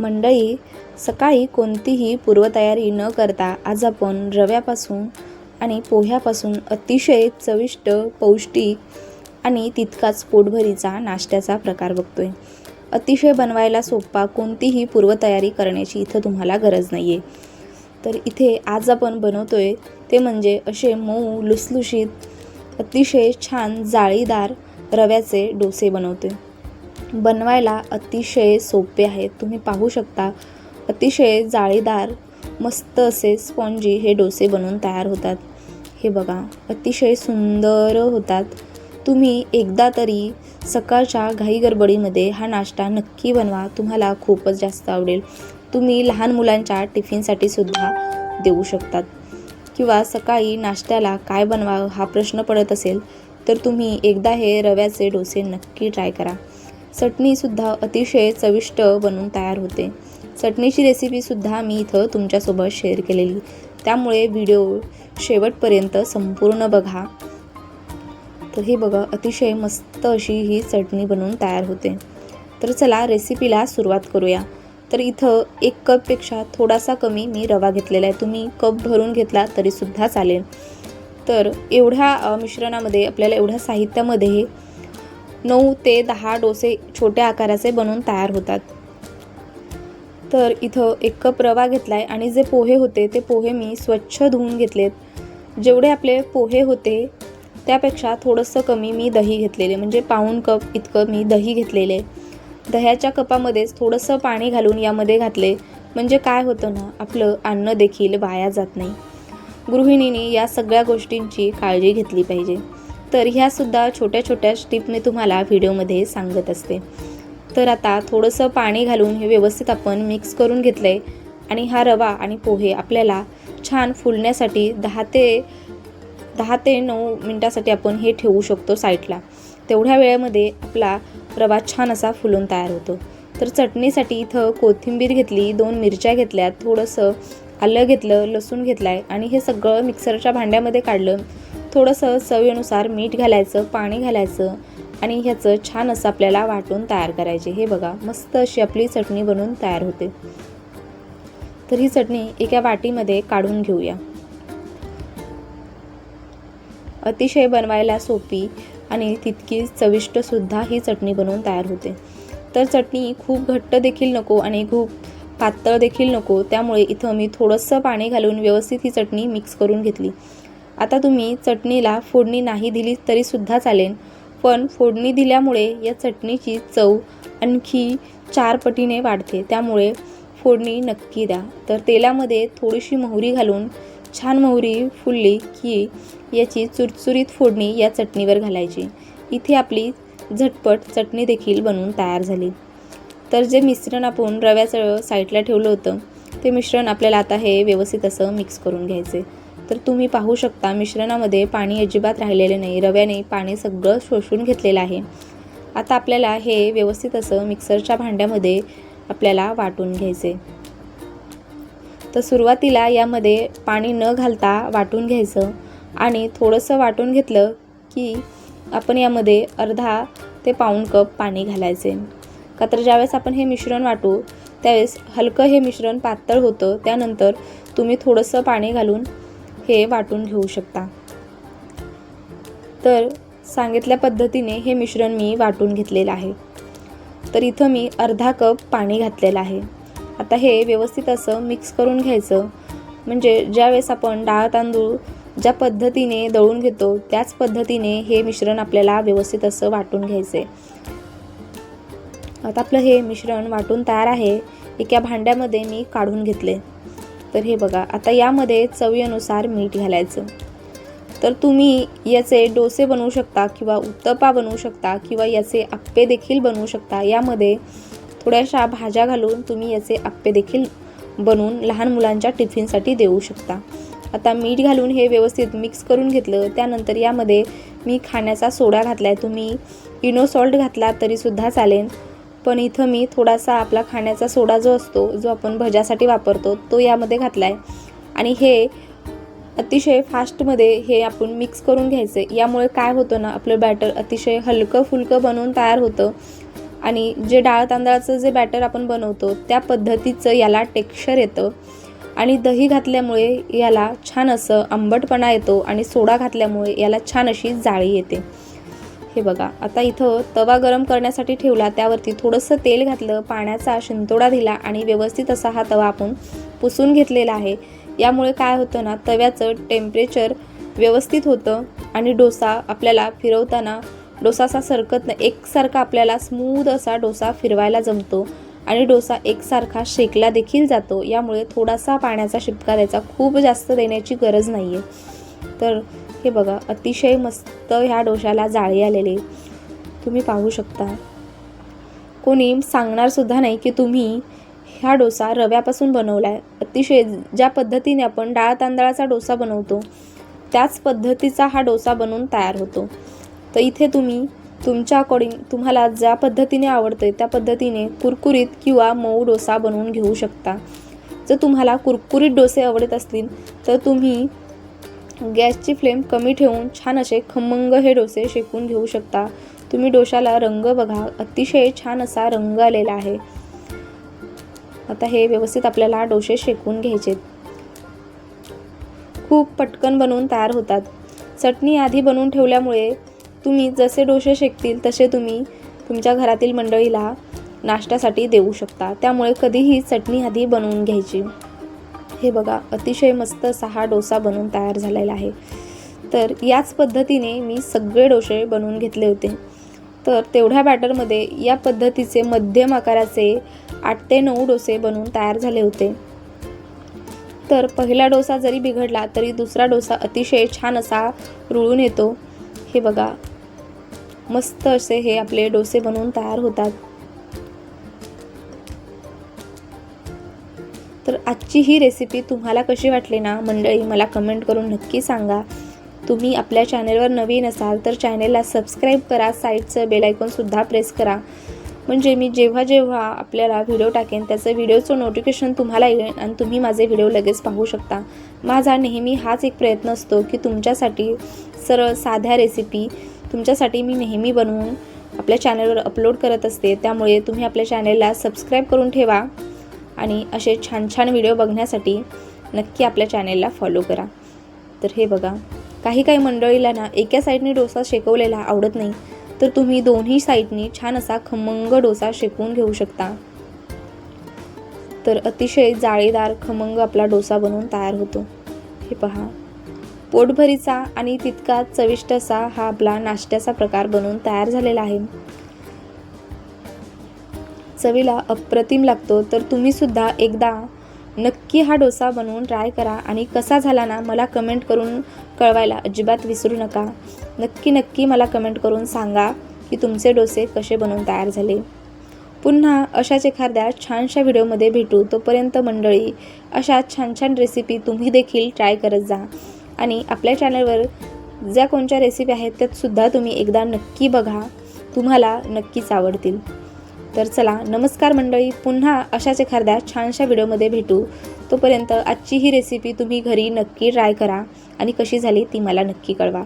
मंडळी सकाळी कोणतीही पूर्वतयारी न करता आज आपण रव्यापासून आणि पोह्यापासून अतिशय चविष्ट पौष्टिक आणि तितकाच पोटभरीचा नाश्त्याचा प्रकार बघतोय. अतिशय बनवायला सोपा कोणतीही पूर्वतयारी करण्याची इथं तुम्हाला गरज नाही आहे तर इथे आज आपण बनवतोय ते म्हणजे असे मऊ लुसलुशीत अतिशय छान जाळीदार रव्याचे डोसे बनवतोय. बनवायला अतिशय सोपे आहे. तुम्ही पाहू शकता अतिशय जाळीदार मस्त असे स्पॉन्जी हे डोसे बनवून तयार होतात. हे बघा अतिशय सुंदर होतात. तुम्ही एकदा तरी सकाळच्या घाई गडबडीमध्ये हा नाश्ता नक्की बनवा. तुम्हाला खूपच जास्त आवडेल. तुम्ही लहान मुलांच्या टिफिनसाठी सुद्धा देऊ शकतात. किंवा सकाळी नाश्त्याला काय बनवा हा प्रश्न पडत असेल तर तुम्ही एकदा हे रव्याचे डोसे नक्की ट्राय करा. चटणीसुद्धा अतिशय चविष्ट बनून तयार होते. चटणीची रेसिपीसुद्धा मी इथं तुमच्यासोबत शेअर केलेली. त्यामुळे व्हिडिओ शेवटपर्यंत संपूर्ण बघा. तर हे बघा अतिशय मस्त अशी ही चटणी बनवून तयार होते. तर चला रेसिपीला सुरुवात करूया. तर इथं एक कपपेक्षा थोडासा कमी मी रवा घेतलेला आहे. तुम्ही कप भरून घेतला तरीसुद्धा चालेल. तर एवढ्या मिश्रणामध्ये आपल्याला एवढ्या साहित्यामध्ये नऊ ते दहा डोसे छोट्या आकाराचे बनवून तयार होतात. तर इथं एक कप रवा घेतला आहे आणि जे पोहे होते ते पोहे मी स्वच्छ धुवून घेतलेत. जेवढे आपले पोहे होते त्यापेक्षा थोडंसं कमी मी दही घेतलेले म्हणजे पाऊण कप इतकं मी दही घेतलेले. दह्याच्या कपामध्येच थोडंसं पाणी घालून यामध्ये घातले म्हणजे काय होतं ना आपलं अन्न देखील वाया जात नाही. गृहिणीने या सगळ्या गोष्टींची काळजी घेतली पाहिजे. तर ह्यासुद्धा छोट्या छोट्या टिप मी तुम्हाला व्हिडिओमध्ये सांगत असते. तर आता थोडंसं पाणी घालून हे व्यवस्थित आपण मिक्स करून घेतलं आहे आणि हा रवा आणि पोहे आपल्याला छान फुलण्यासाठी दहा ते दहा ते नऊ मिनटासाठी आपण हे ठेवू शकतो साईडला. तेवढ्या वेळेमध्ये आपला रवा छान असा फुलून तयार होतो. तर चटणीसाठी इथं कोथिंबीर घेतली दोन मिरच्या घेतल्या थोडंसं आलं घेतलं लसूण घेतलं आहे आणि हे सगळं मिक्सरच्या भांड्यामध्ये काढलं थोडंसं चवीनुसार मीठ घालायचं पाणी घालायचं आणि ह्याचं छान असं आपल्याला वाटून तयार करायचे. हे बघा मस्त अशी आपली चटणी बनवून तयार होते. तर ही चटणी एका वाटीमध्ये काढून घेऊया. अतिशय बनवायला सोपी आणि तितकी चविष्टसुद्धा ही चटणी बनवून तयार होते. तर चटणी खूप घट्ट देखील नको आणि खूप पातळ देखील नको. त्यामुळे इथं मी थोडंसं पाणी घालून व्यवस्थित ही चटणी मिक्स करून घेतली. आता तुम्ही चटणीला फोडणी नाही दिली तरीसुद्धा चालेल पण फोडणी दिल्यामुळे या चटणीची चव आणखी चार पटीने वाढते. त्यामुळे फोडणी नक्की द्या. तर तेलामध्ये थोडीशी मोहरी घालून छान मोहरी फुलली की याची चुरचुरीत फोडणी या चटणीवर घालायची. इथे आपली झटपट चटणी देखील बनवून तयार झाली. तर जे मिश्रण आपण रव्याचं साईडला ठेवलं होतं ते मिश्रण आपल्याला आता हे व्यवस्थित असं मिक्स करून घ्यायचे. तर तुम्ही पाहू शकता मिश्रणामध्ये पाणी अजिबात राहिलेले नाही. रव्याने पाणी सगळं शोषून घेतलेलं आहे. आता आपल्याला हे व्यवस्थित असं मिक्सरच्या भांड्यामध्ये आपल्याला वाटून घ्यायचे. तर सुरुवातीला यामध्ये पाणी न घालता वाटून घ्यायचं आणि थोडंसं वाटून घेतलं की आपण यामध्ये अर्धा ते पाऊण कप पाणी घालायचे. का तर ज्यावेळेस आपण हे मिश्रण वाटू त्यावेळेस हलकं हे मिश्रण पातळ होतं. त्यानंतर तुम्ही थोडंसं पाणी घालून हे वाटून घेऊ शकता. तर सांगितल्या पद्धतीने हे मिश्रण मी वाटून घेतलेलं आहे. तर इथं मी अर्धा कप पाणी घातलेलं आहे. आता हे व्यवस्थित असं मिक्स करून घ्यायचं. म्हणजे ज्यावेळेस आपण डाळ तांदूळ ज्या पद्धतीने दळून घेतो त्याच पद्धतीने हे मिश्रण आपल्याला व्यवस्थित असं वाटून घ्यायचं आहे आता आपलं हे मिश्रण वाटून तयार आहे. एका भांड्यामध्ये मी काढून घेतले तर हे बघा आता यामध्ये चवीनुसार मीठ घालायचं. तर तुम्ही याचे डोसे बनवू शकता किंवा उत्तपा बनवू शकता किंवा याचे आप्पे देखील बनवू शकता. यामध्ये थोड्याशा भाज्या घालून तुम्ही याचे आप्पे देखील बनवून लहान मुलांच्या टिफिनसाठी देऊ शकता. आता मीठ घालून हे व्यवस्थित मिक्स करून घेतलं त्यानंतर यामध्ये मी खाण्याचा सोडा घातला आहे तुम्ही इनो सॉल्ट घातला तरीसुद्धा चालेल. पण इथं मी थोडासा आपला खाण्याचा सोडा जो असतो जो आपण भज्यासाठी वापरतो तो यामध्ये घातला आहे आणि हे अतिशय फास्टमध्ये हे आपण मिक्स करून घ्यायचं यामुळे काय होतं ना आपलं बॅटर अतिशय हलकं फुलकं बनवून तयार होतं. आणि जे डाळ तांदळाचं जे बॅटर आपण बनवतो त्या पद्धतीचं याला टेक्स्चर येतं. आणि दही घातल्यामुळे याला छान असं आंबटपणा येतो आणि सोडा घातल्यामुळे याला छान अशी जाळी येते. हे बघा आता इथं तवा गरम करण्यासाठी ठेवला त्यावरती थोडंसं तेल घातलं पाण्याचा शिंतोडा दिला आणि व्यवस्थित असा हा तवा आपण पुसून घेतलेला आहे. यामुळे काय होतं ना तव्याचं टेम्परेचर व्यवस्थित होतं आणि डोसा आपल्याला फिरवताना डोसा असा सरकत नाही एकसारखा आपल्याला स्मूद असा डोसा फिरवायला जमतो आणि डोसा एकसारखा शेकला देखील जातो. यामुळे थोडासा पाण्याचा शिपका द्यायचा खूप जास्त देण्याची गरज नाही आहे तर हे बघा अतिशय मस्त ह्या डोशाला जाळी आलेली तुम्ही पाहू शकता. कोणी सांगणारसुद्धा नाही की तुम्ही ह्या डोसा रव्यापासून बनवला आहे अतिशय ज्या पद्धतीने आपण डाळ तांदळाचा डोसा बनवतो त्याच पद्धतीचा हा डोसा बनवून तयार होतो. तर इथे तुम्ही तुमच्या अकॉर्डिंग तुम्हाला ज्या पद्धतीने आवडते त्या पद्धतीने कुरकुरीत किंवा मऊ डोसा बनवून घेऊ शकता. जर तुम्हाला कुरकुरीत डोसे आवडत असतील तर तुम्ही गॅसची फ्लेम कमी ठेवून छान असे खमंग हे डोसे शेकून घेऊ शकता. तुम्ही डोशाला रंग बघा. अतिशय छान असा रंग आलेला आहे. आता हे व्यवस्थित आपल्याला डोसे शेकून घ्यायचे. खूप पटकन बनवून तयार होतात. चटणी आधी बनवून ठेवल्यामुळे तुम्ही जसे डोसे शेकतील तसे तुम्ही तुमच्या घरातील मंडळीला नाश्त्यासाठी देऊ शकता. त्यामुळे कधीही चटणी आधी बनवून घ्यायची. हे बघा अतिशय मस्त असा हा डोसा बनून तयार झालेला आहे. तर याच पद्धतीने मी सगळे डोसे बनवून घेतले होते. तर तेवढ्या बॅटरमध्ये या पद्धतीचे मध्यम आकाराचे आठ ते नऊ डोसे बनवून तयार झाले होते. तर पहिला डोसा जरी बिघडला तरी दुसरा डोसा अतिशय छान असा रुळून येतो. हे बघा मस्त असे हे आपले डोसे बनवून तयार होतात. तर आजची ही रेसिपी तुम्हाला कशी वाटली ना मंडळी मला कमेंट करून नक्की सांगा. तुम्ही आपल्या चॅनेलवर नवीन असाल तर चॅनेलला सबस्क्राईब करा साईडचं बेलायकॉनसुद्धा प्रेस करा. म्हणजे मी जेव्हा जेव्हा आपल्याला व्हिडिओ टाकेन त्याचं व्हिडिओचं नोटिफिकेशन तुम्हाला येईल आणि तुम्ही माझे व्हिडिओ लगेच पाहू शकता. माझा नेहमी हाच एक प्रयत्न असतो की तुमच्यासाठी सरळ साध्या रेसिपी तुमच्यासाठी मी नेहमी बनवून आपल्या चॅनलवर अपलोड करत असते. त्यामुळे तुम्ही आपल्या चॅनेलला सबस्क्राईब करून ठेवा. आणि असे छान छान व्हिडिओ बघण्यासाठी नक्की आपल्या चॅनेलला फॉलो करा. तर हे बघा काही काही मंडळीला ना एका साईडने डोसा शेकवलेला आवडत नाही तर तुम्ही दोन्ही साईडनी छान असा खमंग डोसा शेकवून घेऊ शकता. तर अतिशय जाळीदार खमंग आपला डोसा बनवून तयार होतो. हे पहा पोटभरीचा आणि तितका चविष्ट असा हा आपला नाश्त्याचा प्रकार बनवून तयार झालेला आहे. चवीला अप्रतिम लागतो तर तुम्हीसुद्धा एकदा नक्की हा डोसा बनवून ट्राय करा. आणि कसा झाला ना मला कमेंट करून कळवायला अजिबात विसरू नका. नक्की नक्की मला कमेंट करून सांगा की तुमचे डोसे कसे बनवून तयार झाले. पुन्हा अशाच एखाद्या छानशा व्हिडिओमध्ये भेटू. तोपर्यंत मंडळी अशा छान छान रेसिपी तुम्ही देखील ट्राय करत जा. आणि आपल्या चॅनलवर ज्या कोणत्या रेसिपी आहेत त्यातसुद्धा तुम्ही एकदा नक्की बघा. तुम्हाला नक्कीच आवडतील. तर चला नमस्कार मंडळी पुन्हा अशाच एखाद्या छानशा व्हिडिओमध्ये भेटू. तोपर्यंत आजची ही रेसिपी तुम्ही घरी नक्की ट्राय करा आणि कशी झाली ती मला नक्की कळवा.